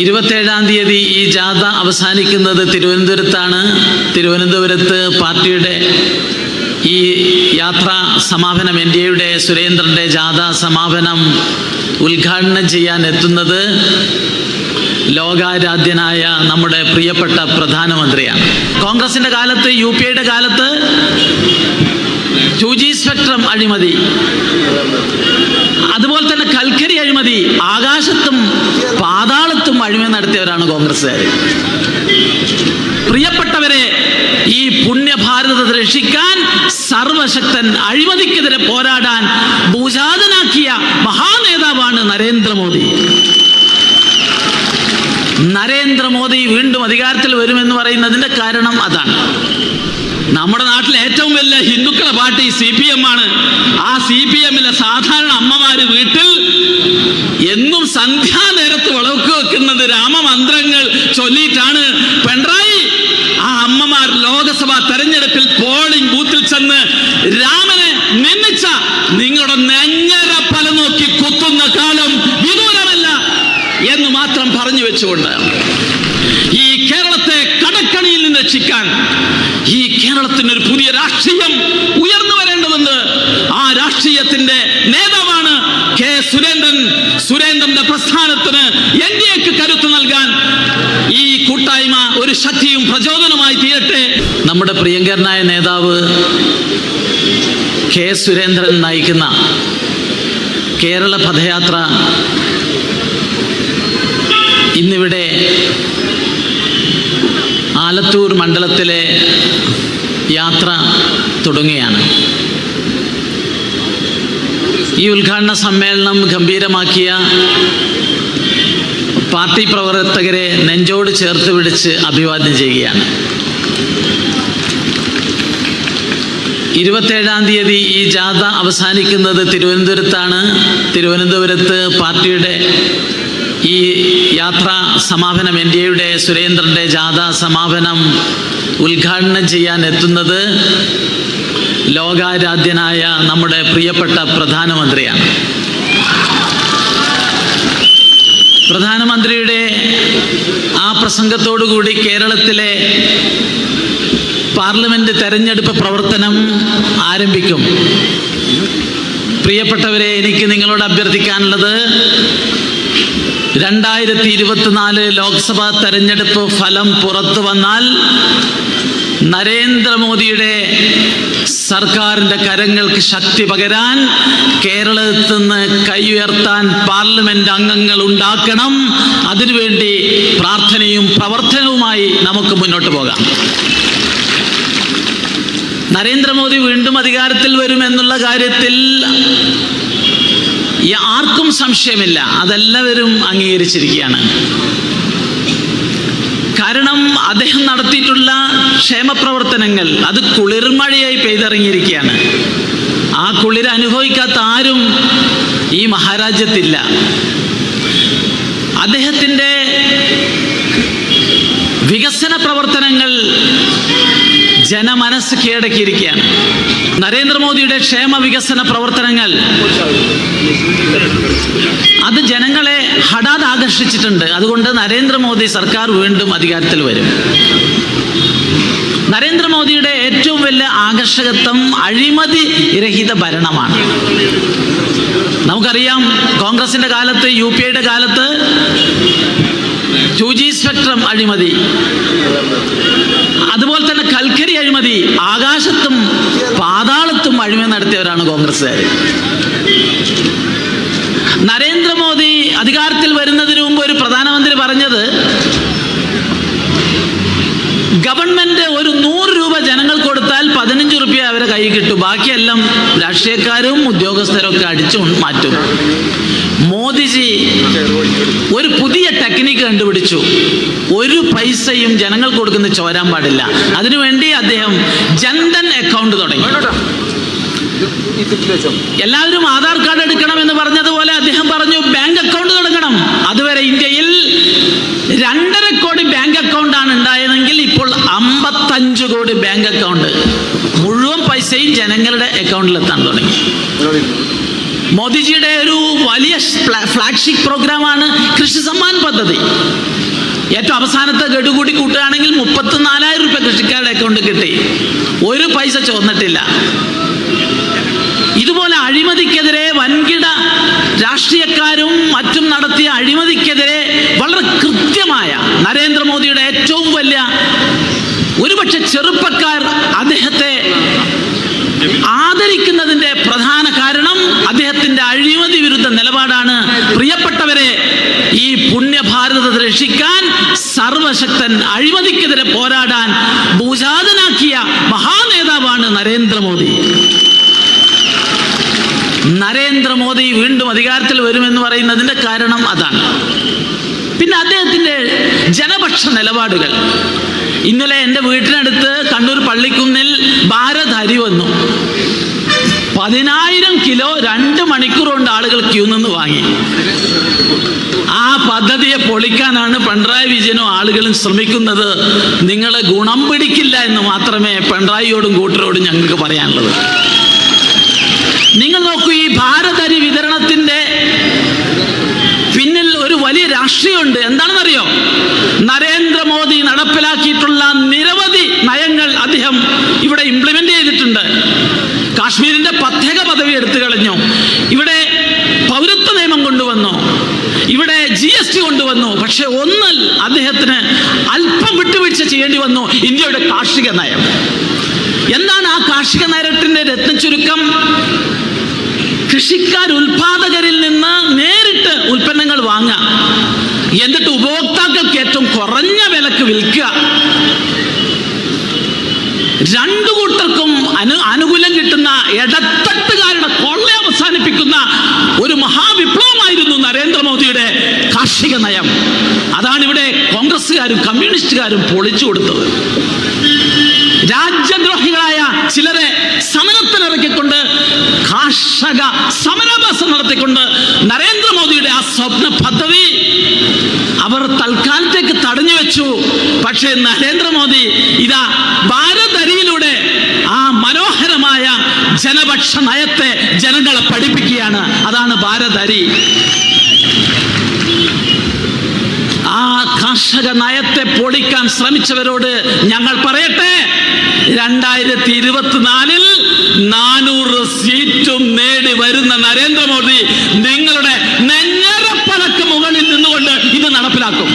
ഇരുപത്തേഴാം തീയതി ഈ ജാഥ അവസാനിക്കുന്നത് തിരുവനന്തപുരത്താണ്. തിരുവനന്തപുരത്ത് പാർട്ടിയുടെ ഈ യാത്രാ സമാപനം എൻ ഡി എയുടെ സുരേന്ദ്രന്റെ ജാഥ സമാപനം ഉദ്ഘാടനം ചെയ്യാൻ എത്തുന്നത് ലോകാരാധ്യനായ നമ്മുടെ പ്രിയപ്പെട്ട പ്രധാനമന്ത്രിയാണ്. കോൺഗ്രസിന്റെ കാലത്ത് യു പി എയുടെ കാലത്ത് ടു ജി സ്പെക്ട്രം അഴിമതി അതുപോലെ തന്നെ കൽക്കരി അഴിമതി ആകാശത്തും നടത്തിയവരാണ് കോൺഗ്രസ്സുകാർ പ്രിയപ്പെട്ടവരെ ഈ പുണ്യഭാരതത്തെ രക്ഷിക്കാൻ സർവശക്തൻ അഴിമതിക്കെതിരെ പോരാടാൻ ഭൂജാതനാക്കിയ മഹാനേതാവാണ് നരേന്ദ്രമോദി. നരേന്ദ്രമോദി വീണ്ടും അധികാരത്തിൽ വരുമെന്ന് പറയുന്നതിന്റെ കാരണം അതാണ്. നമ്മുടെ നാട്ടിലെ ഏറ്റവും വലിയ ഹിന്ദുക്കളെ പാർട്ടി സി പി എം ആണ്. ആ സി പി എമ്മിലെ സാധാരണ അമ്മമാര് വീട്ടിൽ എന്നും സന്ധ്യാനേരത്ത് രാമമന്ത്രങ്ങൾ ചൊല്ലിയിട്ടാണ് പിണറായി. ആ അമ്മമാർ ലോകസഭാ തെരഞ്ഞെടുപ്പിൽ പോളിംഗ് ബൂത്തിൽ ചെന്ന് രാമനെ നിന്ദിച്ച നിങ്ങളുടെ നെഞ്ഞര പല നോക്കി കുത്തുന്ന കാലം വിദൂരമല്ല എന്ന് മാത്രം പറഞ്ഞു വെച്ചുകൊണ്ട് ഈ കേരളത്തെ കടക്കണിയിൽ നിന്ന് രക്ഷിക്കാൻ ഈ കേരളത്തിന് ഒരു പുതിയ രാഷ്ട്രീയം ഉയർന്നു വരേണ്ടതുണ്ട് ആ രാഷ്ട്രീയത്തിന്റെ നേതാവാണ് കെ സുരേന്ദ്രൻ സുരേന്ദ്രന്റെ പ്രസ്ഥാനത്തിന് എൻ ഡി എക്ക് കരുത്ത് നൽകാൻ ഈ കൂട്ടായ്മ ഒരു ശക്തിയും പ്രചോദനമായി തീരട്ടെ. നമ്മുടെ പ്രിയങ്കരനായ നേതാവ് കെ സുരേന്ദ്രൻ നയിക്കുന്ന കേരള പദയാത്ര ഇന്നിവിടെ ആലത്തൂർ മണ്ഡലത്തിലെ യാത്ര തുടങ്ങുകയാണ്. ഈ ഉദ്ഘാടന സമ്മേളനം ഗംഭീരമാക്കിയ പാർട്ടി പ്രവർത്തകരെ നെഞ്ചോട് ചേർത്ത് പിടിച്ച് അഭിവാദ്യം ചെയ്യുകയാണ്. ഇരുപത്തേഴാം തീയതി ഈ ജാഥ അവസാനിക്കുന്നത് തിരുവനന്തപുരത്താണ്. തിരുവനന്തപുരത്ത് പാർട്ടിയുടെ ഈ യാത്ര സമാപനം എൻ ഡി എയുടെ സുരേന്ദ്രന്റെ ജാഥ സമാപനം ഉദ്ഘാടനം ചെയ്യാൻ എത്തുന്നത് ലോകാരാധ്യനായ നമ്മുടെ പ്രിയപ്പെട്ട പ്രധാനമന്ത്രിയാണ്. പ്രധാനമന്ത്രിയുടെ ആ പ്രസംഗത്തോടുകൂടി കേരളത്തിലെ പാർലമെന്റ് തെരഞ്ഞെടുപ്പ് പ്രവർത്തനം ആരംഭിക്കും. പ്രിയപ്പെട്ടവരെ എനിക്ക് നിങ്ങളോട് അഭ്യർത്ഥിക്കാനുള്ളത് രണ്ടായിരത്തി ഇരുപത്തിനാല് ലോക്സഭാ തെരഞ്ഞെടുപ്പ് ഫലം പുറത്തു വന്നാൽ നരേന്ദ്രമോദിയുടെ സർക്കാരിന്റെ കരങ്ങൾക്ക് ശക്തി പകരാൻ കേരളത്തിൽ നിന്ന് കൈ ഉയർത്താൻ പാർലമെന്റ് അംഗങ്ങൾ ഉണ്ടാക്കണം. അതിനുവേണ്ടി പ്രാർത്ഥനയും പ്രവർത്തനവുമായി നമുക്ക് മുന്നോട്ട് പോകാം. നരേന്ദ്രമോദി വീണ്ടും അധികാരത്തിൽ വരുമെന്നുള്ള കാര്യത്തിൽ ആർക്കും സംശയമില്ല. അതെല്ലാവരും അംഗീകരിച്ചിരിക്കുകയാണ്. കാരണം അദ്ദേഹം നടത്തിയിട്ടുള്ള ക്ഷേമപ്രവർത്തനങ്ങൾ അത് കുളിർമഴയായി പെയ്തിറങ്ങിയിരിക്കുകയാണ്. ആ കുളിർ അനുഭവിക്കാത്ത ആരും ഈ മഹാരാജ്യത്തില്ല. അദ്ദേഹത്തിന്റെ വികസന പ്രവർത്തനങ്ങൾ കീഴടക്കിയിരിക്കുകയാണ്. നരേന്ദ്രമോദിയുടെ ക്ഷേമ വികസന പ്രവർത്തനങ്ങൾ അത് ജനങ്ങളെ ഹഠാത് ആകർഷിച്ചിട്ടുണ്ട്. അതുകൊണ്ട് നരേന്ദ്രമോദി സർക്കാർ വീണ്ടും അധികാരത്തിൽ വരും. നരേന്ദ്രമോദിയുടെ ഏറ്റവും വലിയ ആകർഷകത്വം അഴിമതി രഹിത ഭരണമാണ്. നമുക്കറിയാം കോൺഗ്രസിന്റെ കാലത്ത് യു പി ഐയുടെ കാലത്ത് ടു ജി സ്പെക്ട്രം അഴിമതി. കൽക്കരി ആകാശത്തും പാതാളത്തും അഴിമ നടത്തിയവരാണ് കോൺഗ്രസ്സുകാർ. നരേന്ദ്രമോദി അധികാരത്തിൽ വരുന്നതിന് മുമ്പ് ഒരു പ്രധാനമന്ത്രി പറഞ്ഞത് ഗവൺമെന്റ് ഒരു നൂറ് രൂപ ജനങ്ങൾ കൊടുത്താൽ പതിനഞ്ച് റുപ്യ അവരെ കൈ കിട്ടും. ബാക്കിയെല്ലാം രാഷ്ട്രീയക്കാരും ഉദ്യോഗസ്ഥരും ഒക്കെ അടിച്ചു മാറ്റും. ഒരു പുതിയ ടെക്നിക്ക് കണ്ടുപിടിച്ചു. ഒരു പൈസയും ജനങ്ങൾ കൊടുക്കുന്ന ചോരാൻ പാടില്ല. അതിനുവേണ്ടി അദ്ദേഹം ജൻധൻ അക്കൗണ്ട് തുടങ്ങി. എല്ലാവരും ആധാർ കാർഡ് എടുക്കണം എന്ന് പറഞ്ഞതുപോലെ അദ്ദേഹം പറഞ്ഞു ബാങ്ക് അക്കൗണ്ട് തുടങ്ങണം. അതുവരെ ഇന്ത്യയിൽ രണ്ടര കോടി ബാങ്ക് അക്കൗണ്ട് ആണ് ഉണ്ടായതെങ്കിൽ ഇപ്പോൾ അമ്പത്തഞ്ച് കോടി ബാങ്ക് അക്കൗണ്ട് മുഴുവൻ പൈസയും ജനങ്ങളുടെ അക്കൗണ്ടിൽ എത്താൻ തുടങ്ങി. മോദിജിയുടെ ഒരു വലിയ ഫ്ലാഗ്ഷിപ്പ് പ്രോഗ്രാമാണ് കൃഷി സമ്മാൻ പദ്ധതി. ഏറ്റവും അവസാനത്തെ ഗഡു കൂടി കൂട്ടുകയാണെങ്കിൽ മുപ്പത്തിനാലായിരം രൂപ കൃഷിക്കാരുടെ അക്കൗണ്ട് കിട്ടി. ഒരു പൈസ ചോർന്നിട്ടില്ല ഇതുപോലെ അഴിമതിക്കെതിരെ വൻകിട രാഷ്ട്രീയക്കാരും മറ്റും നടത്തിയ അഴിമതിക്കെതിരെ വളരെ കൃത്യമായ നരേന്ദ്രമോദിയുടെ ഏറ്റവും വലിയ ഒരുപക്ഷെ ചെറുപ്പക്കാർ അദ്ദേഹത്തെ ആദരിക്കുന്നതിന്റെ പ്രധാന കാരണം അദ്ദേഹത്തിന്റെ അഴിമതി വിരുദ്ധ നിലപാടാണ് പ്രിയപ്പെട്ടവരെ ഈ പുണ്യഭാരതത്തെ രക്ഷിക്കാൻ സർവശക്തൻ അഴിമതിക്കെതിരെ പോരാടാൻ ഭൂജാതനാക്കിയ മഹാനേതാവാണ് നരേന്ദ്രമോദി. നരേന്ദ്രമോദി വീണ്ടും അധികാരത്തിൽ വരുമെന്ന് പറയുന്നതിന്റെ കാരണം അതാണ്. പിന്നെ അദ്ദേഹത്തിന്റെ ജനപക്ഷ നിലപാടുകൾ. ഇന്നലെ എന്റെ വീട്ടിനടുത്ത് കണ്ണൂർ പള്ളിക്കുന്നിൽ ഭാരത് അരി വന്നു. പതിനായിരം കിലോ രണ്ട് മണിക്കൂർ കൊണ്ട് ആളുകൾ ക്യൂ നിന്ന് വാങ്ങി. ആ പദ്ധതിയെ പൊളിക്കാനാണ് പിണറായി വിജയനും ആളുകളും ശ്രമിക്കുന്നത്. നിങ്ങളെ ഗുണം പിടിക്കില്ല എന്ന് മാത്രമേ പിണറായിയോടും കൂട്ടരോടും ഞങ്ങൾക്ക് പറയാനുള്ളത്. നിങ്ങൾ നോക്കൂ ഈ ഭാരതരി വിതരണത്തിന്റെ പിന്നിൽ ഒരു വലിയ രാഷ്ട്രീയമുണ്ട്. എന്താണെന്നറിയോ? നരേന്ദ്രമോദി നടപ്പിലാക്കിയിട്ടുള്ള നിരവധി നയങ്ങൾ അദ്ദേഹം ഇവിടെ ഇംപ്ലിമെന്റ് ചെയ്തിട്ടുണ്ട്. കാശ്മീരിന്റെ പ്രത്യേക പദവി എടുത്തു കളഞ്ഞു. ഇവിടെ പൗരത്വ നിയമം കൊണ്ടുവന്നോ. ഇവിടെ ജി എസ് ടി കൊണ്ടുവന്നു. പക്ഷെ ഒന്നിൽ അദ്ദേഹത്തിന് അല്പം വിട്ടുവീഴ്ച ചെയ്യേണ്ടി വന്നു. ഇന്ത്യയുടെ കാർഷിക നയം. എന്താണ് ആ കാർഷിക നയത്തിന്റെ രത്നചുരുക്കം കൃഷിക്കാർ ഉൽപാദകരിൽ നിന്ന് നേരിട്ട് ഉൽപ്പന്നങ്ങൾ വാങ്ങാം എന്നിട്ട് കാർഷിക നയം. അതാണ് ഇവിടെ കോൺഗ്രസ്സുകാരും കമ്മ്യൂണിസ്റ്റുകാരും പൊളിച്ചു കൊടുത്തത്. രാജ്യദ്രോഹികളായ ചിലരെ സമരത്തിനിറക്കിക്കൊണ്ട് കാർഷക സമരാഭ്യാസം നടത്തിക്കൊണ്ട് നരേന്ദ്രമോദിയുടെ ആ സ്വപ്ന പദ്ധതി അവർ തൽക്കാലത്തേക്ക് തടഞ്ഞു വെച്ചു. പക്ഷേ നരേന്ദ്രമോദി ഇതാ ഭാരതരിയിലൂടെ ആ മനോഹരമായ ജനപക്ഷ നയത്തെ ജനങ്ങളെ പഠിപ്പിക്കുകയാണ്. അതാണ് ഭാരതരി ആ കർഷക നയത്തെ പൊളിക്കാൻ ശ്രമിച്ചവരോട് ഞങ്ങൾ പറയട്ടെ. രണ്ടായിരത്തി ഇരുപത്തിനാലിൽ നാനൂറ് സീറ്റും നേടി വരുന്ന നരേന്ദ്രമോദി നിങ്ങളുടെ നെഞ്ഞറപ്പലക്ക് മുകളിൽ നിന്നുകൊണ്ട് ഇത് നടപ്പിലാക്കും.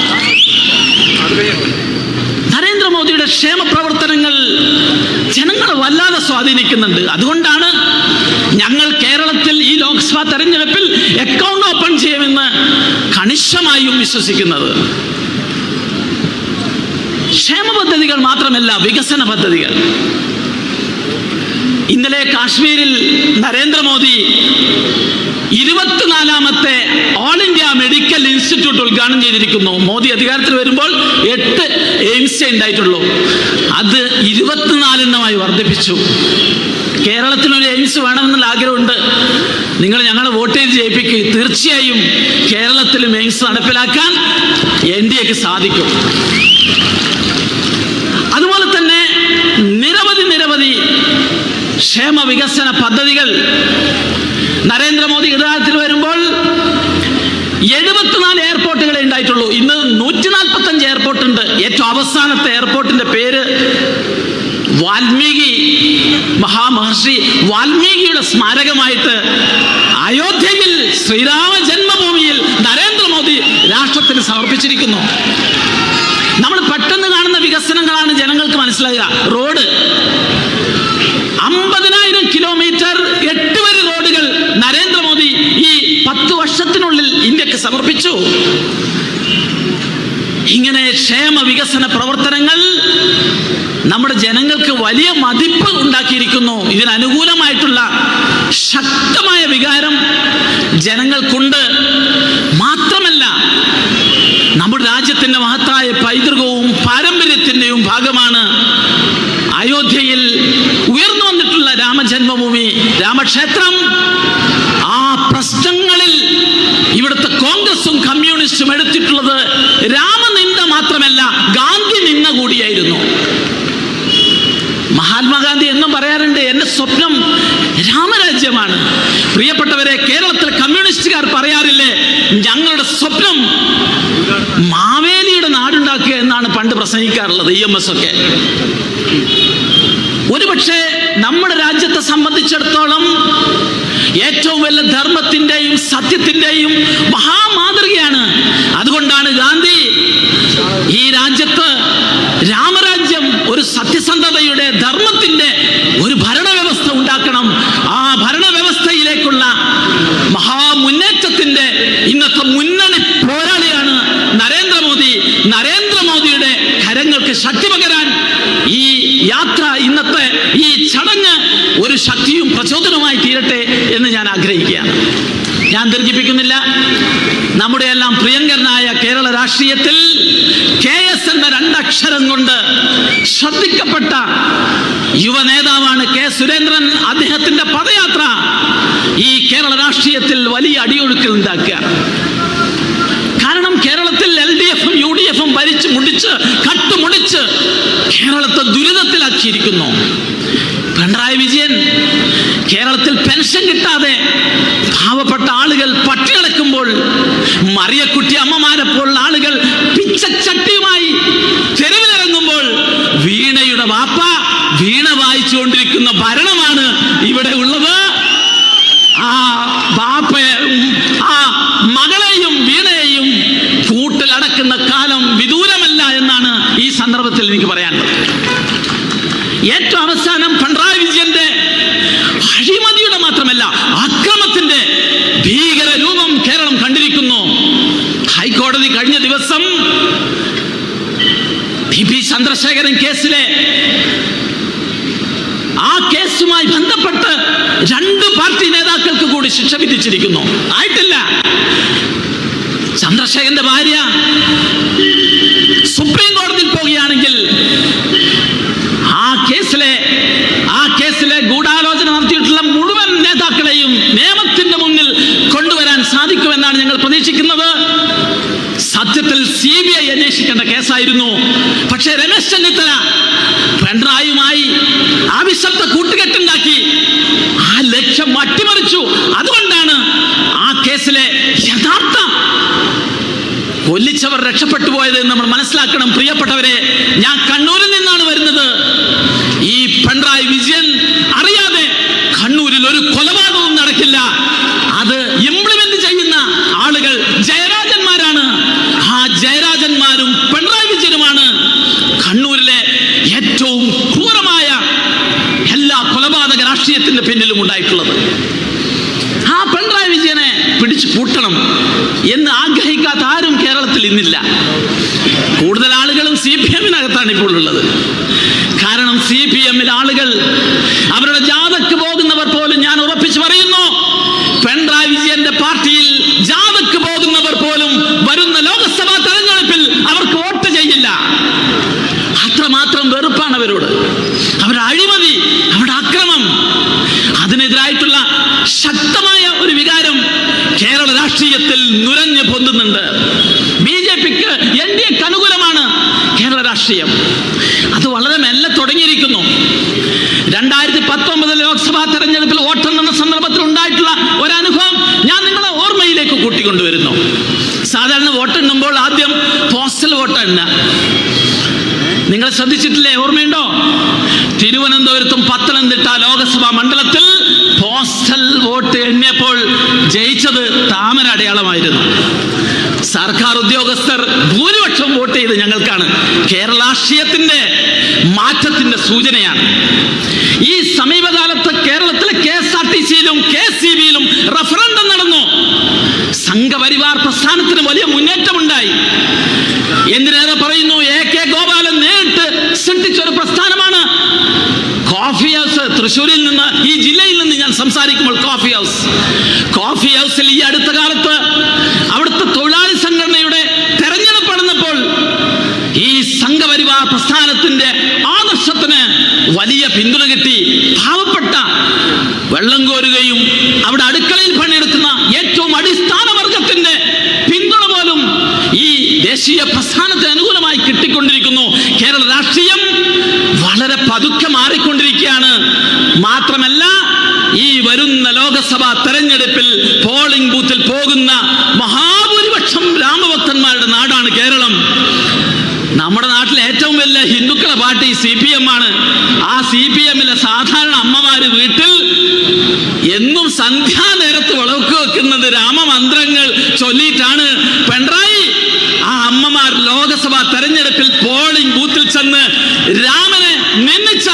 നരേന്ദ്രമോദിയുടെ ക്ഷേമ പ്രവർത്തനങ്ങൾ ജനങ്ങളെ വല്ലാതെ സ്വാധീനിക്കുന്നുണ്ട്. അതുകൊണ്ടാണ് ഞങ്ങൾ കേരളത്തിൽ ഈ ലോക്സഭാ തെരഞ്ഞെടുപ്പിൽ അക്കൗണ്ട് ഓപ്പൺ ചെയ്യുമെന്ന് കണിശമായും വിശ്വസിക്കുന്നത്. പദ്ധതികൾ മാത്രമല്ല വികസന പദ്ധതികൾ. ഇന്നലെ കാശ്മീരിൽ നരേന്ദ്രമോദി ഇരുപത്തിനാലാമത്തെ ഓൾ ഇന്ത്യ മെഡിക്കൽ ഇൻസ്റ്റിറ്റ്യൂട്ട് ഉദ്ഘാടനം ചെയ്തിരിക്കുന്നു. മോദി അധികാരത്തിൽ വരുമ്പോൾ എട്ട് എയിംസ് ഉണ്ടായിട്ടുള്ളൂ. അത് ഇരുപത്തിനാലെണ്ണമായി വർദ്ധിപ്പിച്ചു. കേരളത്തിനൊരു എയിംസ് വേണമെന്നുള്ള ആഗ്രഹമുണ്ട്. നിങ്ങൾ ഞങ്ങളെ വോട്ട് ചെയ്ത് ജയിപ്പിക്കുക തീർച്ചയായും കേരളത്തിലും എയിംസ് നടപ്പിലാക്കാൻ എൻ ഡി എക്ക് സാധിക്കും അതുപോലെ തന്നെ നിരവധി നിരവധി ക്ഷേമ വികസന പദ്ധതികൾ നരേന്ദ്രമോദി ഗതാഗതത്തിൽ വരുമ്പോൾ എഴുപത്തിനാല് എയർപോർട്ടുകളെ ഉണ്ടായിട്ടുള്ളൂ. ഇന്ന് നൂറ്റി നാൽപ്പത്തി അഞ്ച് എയർപോർട്ട് ഉണ്ട് ഏറ്റവും അവസാനത്തെ എയർപോർട്ടിന്റെ പേര് വാൽമീകി മഹാമഹർഷി വാൽമീകിയുടെ സ്മാരകമായിട്ട് അയോധ്യയിൽ ശ്രീരാമ ജന്മഭൂമിയിൽ നരേന്ദ്രമോദി രാഷ്ട്രത്തിന് സമർപ്പിച്ചിരിക്കുന്നു. നമ്മൾ പെട്ടെന്ന് കാണുന്ന വികസനങ്ങളാണ് ജനങ്ങൾക്ക് മനസ്സിലാകുക. റോഡ്. അമ്പതിനായിരം കിലോമീറ്റർ എട്ട് വരി റോഡുകൾ നരേന്ദ്രമോദി ഈ പത്ത് വർഷത്തിനുള്ളിൽ ഇന്ത്യയ്ക്ക് സമർപ്പിച്ചു. ഇങ്ങനെ ക്ഷേമ വികസന പ്രവർത്തനങ്ങൾ നമ്മുടെ ജനങ്ങൾക്ക് വലിയ മതിപ്പ് ഉണ്ടാക്കിയിരിക്കുന്നു. ഇതിനനുകൂലമായിട്ടുള്ള ശക്തമായ വികാരം ജനങ്ങൾക്കുണ്ട്. മാത്രമല്ല നമ്മുടെ രാജ്യത്തിന്റെ മഹത്തായ പൈതൃകവും പാരമ്പര്യത്തിന്റെയും ഭാഗമാണ് അയോധ്യയിൽ ഉയർന്നു രാമജന്മഭൂമി രാമക്ഷേത്രം. ആ പ്രശ്നങ്ങളിൽ ഇവിടുത്തെ കോൺഗ്രസും കമ്മ്യൂണിസ്റ്റും എടുത്തിട്ടുള്ളത് രാമനിന്ദ മാത്രമല്ല ഗാന്ധി നിന്ന കൂടിയായിരുന്നു. മഹാത്മാഗാന്ധി എന്നും പറയാറുണ്ട് എന്റെ സ്വപ്നം രാമരാജ്യമാണ്. പ്രിയപ്പെട്ടവരെ കേരളത്തിലെ കമ്മ്യൂണിസ്റ്റുകാർ പറയാറില്ലേ ഞങ്ങളുടെ സ്വപ്നം മാവേലിയുടെ നാടുണ്ടാക്കുക എന്നാണ് പണ്ട് പ്രസംഗിക്കാറുള്ളത് ഇ എം എസ് ഒക്കെ. ഒരുപക്ഷെ നമ്മുടെ രാജ്യത്തെ സംബന്ധിച്ചിടത്തോളം ഏറ്റവും വലിയ ധർമ്മത്തിന്റെയും സത്യത്തിന്റെയും മഹാമാതൃകയാണ്. അതുകൊണ്ടാണ് ഗാന്ധി ഈ രാജ്യത്ത് രാമരാജ്യം ഒരു സത്യസന്ധതയുടെ ധർമ്മത്തിന്റെ ഒരു ഭരണവ്യവസ്ഥ ഉണ്ടാക്കണം. ആ ഭരണവ്യവസ്ഥയിലേക്കുള്ള മഹാമുന്നേറ്റത്തിന്റെ ഇന്നത്തെ മുന്നണി പോരാളിയാണ് നരേന്ദ്രമോദി. നരേന്ദ്രമോദിയുടെ കരങ്ങൾക്ക് ശക്തി പകരാൻ ഈ യാത്ര ഇന്നത്തെ ഈ ചടങ്ങ് ഒരു ശക്തിയും പ്രചോദനവുമായി തീരട്ടെ എന്ന് ഞാൻ ആഗ്രഹിക്കുകയാണ് ഞാൻ ദീർഘിപ്പിക്കുന്നില്ല നമ്മുടെ എല്ലാം പ്രിയങ്കരനായ കേരള രാഷ്ട്രീയത്തിൽ കെ എസ് എന്ന രണ്ടക്ഷരം കൊണ്ട് ശ്രദ്ധിക്കപ്പെട്ട യുവ നേതാവാണ് കെ സുരേന്ദ്രൻ അദ്ദേഹത്തിന്റെ പദയാത്ര ഈ കേരള രാഷ്ട്രീയത്തിൽ വലിയ അടിയൊഴുക്കൽ ഉണ്ടാക്കുക. കാരണം കേരളത്തിൽ എൽ ഡി എഫും യു ഡി എഫും ഭരിച്ച് മുടിച്ച് കട്ടുമുടിച്ച് കേരളത്തെ ദുരിതത്തിലാക്കിയിരിക്കുന്നു. പിണറായി വിജയൻ കേരളത്തിൽ പെൻഷൻ കിട്ടാതെ പാവപ്പെട്ട ആളുകൾ പട്ടിണിക്കുമ്പോൾ മറിയക്കുട്ടി അമ്മമാരെ പോലുള്ള ആളുകൾ പിച്ചച്ചട്ടിയുമായി തെരുവിലിറങ്ങുമ്പോൾ വീണയുടെ വാപ്പ വീണ വായിച്ചുകൊണ്ടിരിക്കുന്ന ഭരണമാണ് ഇവിടെ ഉള്ളത് ആ ബാപ്പയും ആ മകളെയും വീണയെയും കൂട്ടിലടക്കുന്ന കാലം വിദൂരമല്ല എന്നാണ് ഈ സന്ദർഭത്തിൽ എനിക്ക് പറയാനുള്ളത് ഏറ്റവും അവസാനം പിണറായി വിജയന്റെ അഴിമതിയുടെ മാത്രമല്ല അക്രമത്തിന്റെ ഭീകര രൂപം കേരളം കണ്ടിരിക്കുന്നു ഹൈക്കോടതി കഴിഞ്ഞ ദിവസം ടി പി ചന്ദ്രശേഖരൻ കേസിലെ ആ കേസുമായി ബന്ധപ്പെട്ട് രണ്ട് പാർട്ടി നേതാക്കൾക്ക് കൂടി ശിക്ഷ വിധിച്ചിരിക്കുന്നു. ആയിട്ടില്ല. ചന്ദ്രശേഖരന്റെ ഭാര്യ സുപ്രീം കോടതിയിൽ പോവുകയാണെങ്കിൽ ആ കേസിലെ ആ കേസിലെ ഗൂഢാലോചന നടത്തിയിട്ടുള്ള മുഴുവൻ നേതാക്കളെയും നിയമത്തിന്റെ മുന്നിൽ കൊണ്ടുവരാൻ സാധിക്കുമെന്നാണ് ഞങ്ങൾ പ്രതീക്ഷിക്കുന്നത്. സത്യത്തിൽ സി ബി ഐ അന്വേഷിക്കേണ്ട കേസായിരുന്നു. പക്ഷേ രമേശ് രക്ഷപ്പെട്ടു പോയത് നമ്മൾ മനസ്സിലാക്കണം. പ്രിയപ്പെട്ടവരെ ഞാൻ കണ്ണൂരിൽ നിന്നാണ് വരുന്നത് ഈ പിണറായി വിജയൻ അറിയാതെ കണ്ണൂരിൽ ഒരു കൊലപാതകവും നടക്കില്ല അത് ഇംപ്ലിമെന്റ് ചെയ്യുന്ന ആളുകൾ ജയരാജന്മാരാണ് ആ ജയരാജന്മാരും പിണറായി വിജയനുമാണ് കണ്ണൂരിലെ ഏറ്റവും ക്രൂരമായ എല്ലാ കൊലപാതക രാഷ്ട്രീയത്തിന്റെ പിന്നിലും ഉണ്ടായിട്ടുള്ളത് ആ പിണറായി വിജയനെ പിടിച്ചു പൂട്ടണം എന്ന് ആഗ്രഹിക്കാത്ത ആരും കേരളത്തിൽ ഇന്നില്ല കൂടുതൽ ആളുകളും സി പി എമ്മിനകത്താണ് ഇപ്പോൾ ഉള്ളത്. കാരണം സി പി എമ്മിൽ ആളുകൾ അവരുടെ ജാഥക്ക് പോകുന്നവർ പോലും ഞാൻ ഉറപ്പിച്ചു പറയുന്നു പിണറായി വിജയന്റെ പാർട്ടിയിൽ ജാഥക്ക് പോകുന്നവർ പോലും വരുന്ന ലോക്സഭാ തെരഞ്ഞെടുപ്പിൽ അവർക്ക് വോട്ട് ചെയ്യില്ല അത്രമാത്രം വെറുപ്പാണ് അവരോട് അവരുടെ അഴിമതി അവരുടെ അക്രമം അതിനെതിരായിട്ടുള്ള ശക്തമായ ഒരു വികാരം കേരള രാഷ്ട്രീയത്തിൽ നുരഞ്ഞു പൊന്തുന്നുണ്ട് ബി ജെ പിക്ക് എൻ ഡി എക്ക് അനുകൂലമാണ് കേരള രാഷ്ട്രീയം അത് വളരെ മെല്ലെ തുടങ്ങിയിരിക്കുന്നു രണ്ടായിരത്തി പത്തൊമ്പത് ലോക്സഭാ തെരഞ്ഞെടുപ്പിൽ വോട്ടെണ്ണുന്ന സന്ദർഭത്തിൽ ഉണ്ടായിട്ടുള്ള ഒരനുഭവം ഞാൻ നിങ്ങളെ ഓർമ്മയിലേക്ക് കൂട്ടിക്കൊണ്ടുവരുന്നു സാധാരണ വോട്ടെണ്ണുമ്പോൾ ആദ്യം പോസ്റ്റൽ വോട്ട് എണ്ണ നിങ്ങൾ ശ്രദ്ധിച്ചിട്ടില്ലേ? ഓർമ്മയുണ്ടോ? തിരുവനന്തപുരത്തും പത്തനംതിട്ട ലോകസഭാ മണ്ഡലത്തിൽ പോസ്റ്റൽ വോട്ട് എണ്ണിയപ്പോൾ ജയിച്ചത് താമര അടയാളമായിരുന്നു. സർക്കാർ ഉദ്യോഗസ്ഥർ ഭൂരിപക്ഷം വോട്ട് ചെയ്ത് ഞങ്ങൾക്കാണ് കേരളാഷ്ട്രീയത്തിന്റെ മാറ്റത്തിന്റെ സൂചനയാണ്. ഈ സമീപകാലത്ത് കേരളത്തിലെ കെ എസ് ആർ ടി സിയിലും കെ സി ബിയിലും റഫറൻഡം നടന്നു. സംഘപരിവാർ പ്രസ്ഥാനത്തിന് വലിയ മുന്നേറ്റമുണ്ടായി എന്തിനേറെ പറയുന്നു എ കെ ഗോപാലൻ നേരിട്ട് സൃഷ്ടിച്ച ഒരു പ്രസ്ഥാനമാണ് കോഫി ഹൗസ് തൃശ്ശൂരിൽ നിന്ന് ഈ ജില്ലയിൽ നിന്ന് ഞാൻ സംസാരിക്കുമ്പോൾ കോഫി ഹൗസ് കോഫി ഹൗസിൽ ഈ അടുത്ത കാലത്ത് അവിടുത്തെ തൊഴിലാളി സംഘടനയുടെ തെരഞ്ഞെടുപ്പ് നടന്നപ്പോൾ ഈ സംഘപരിവാർ പ്രസ്ഥാനത്തിന്റെ ആദർശത്തിന് വലിയ പിന്തുണ കിട്ടി. പാവപ്പെട്ട വെള്ളം കോരുകയും അവിടെ അടുക്കളയിൽ പണിയെടുക്കുന്ന ഏറ്റവും അടിസ്ഥാന വർഗത്തിന്റെ പിന്തുണ പോലും ഈ ദേശീയ പ്രസ്ഥാനത്തിന് അനുകൂലമായി കിട്ടിക്കൊണ്ടിരിക്കുന്നു കേരള രാഷ്ട്രീയം വളരെ പതുക്കെ മാറിക്കൊണ്ടിരിക്കുകയാണ് മാത്രമല്ല ഈ വരുന്ന ലോകസഭാ തെരഞ്ഞെടുപ്പിൽ പോളിംഗ് ബൂത്തിൽ പോകുന്ന മഹാഭൂരിപക്ഷം നാട്ടിലെ ഏറ്റവും വലിയ നമ്മുടെ ഹിന്ദുക്കളെ പാർട്ടി സി പി എം ആണ്. ആ സി പി എമ്മിലെ സാധാരണ അമ്മമാര് വീട്ടിൽ എന്നും സന്ധ്യാനേരത്ത് വിളക്ക് വെക്കുന്നത് രാമമന്ത്രങ്ങൾ ചൊല്ലിയിട്ടാണ്. പിണറായി ആ അമ്മമാർ ലോകസഭാ തെരഞ്ഞെടുപ്പിൽ പോളിംഗ് ബൂത്തിൽ ചെന്ന് രാമനെ നിന്നിച്ച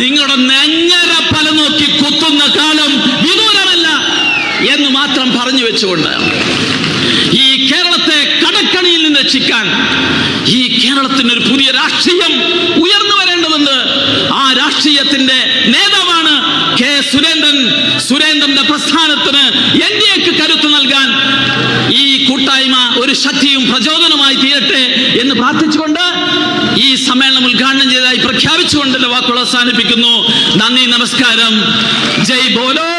നിങ്ങളുടെ നെഞ്ഞര പല നോക്കി കുത്തുന്ന കാലം വിദൂരമല്ല എന്ന് മാത്രം പറഞ്ഞു വെച്ചുകൊണ്ട് ഈ കേരളത്തെ കടക്കണിയിൽ നിന്ന് രക്ഷിക്കാൻ ഈ കേരളത്തിന് ഒരു പുതിയ രാഷ്ട്രീയം ഉയർന്നു വരേണ്ടതുണ്ട് ആ രാഷ്ട്രീയത്തിന്റെ നേതാവാണ് കെ സുരേന്ദ്രൻ സുരേന്ദ്രന്റെ പ്രസ്ഥാനത്തിന് എൻ ഡി കരുത്ത് നൽകാൻ ഈ കൂട്ടായ്മ ഒരു ശക്തിയും പ്രചോദനമായി തീരട്ടെ എന്ന് പ്രാർത്ഥിച്ചുകൊണ്ട് ഈ സമ്മേളനം ഉദ്ഘാടനം ചെയ്തതായി പ്രഖ്യാപിച്ചുകൊണ്ട് വാക്കുകൾ അവസാനിപ്പിക്കുന്നു. നന്ദി നമസ്കാരം. ജയ് ബോലോ.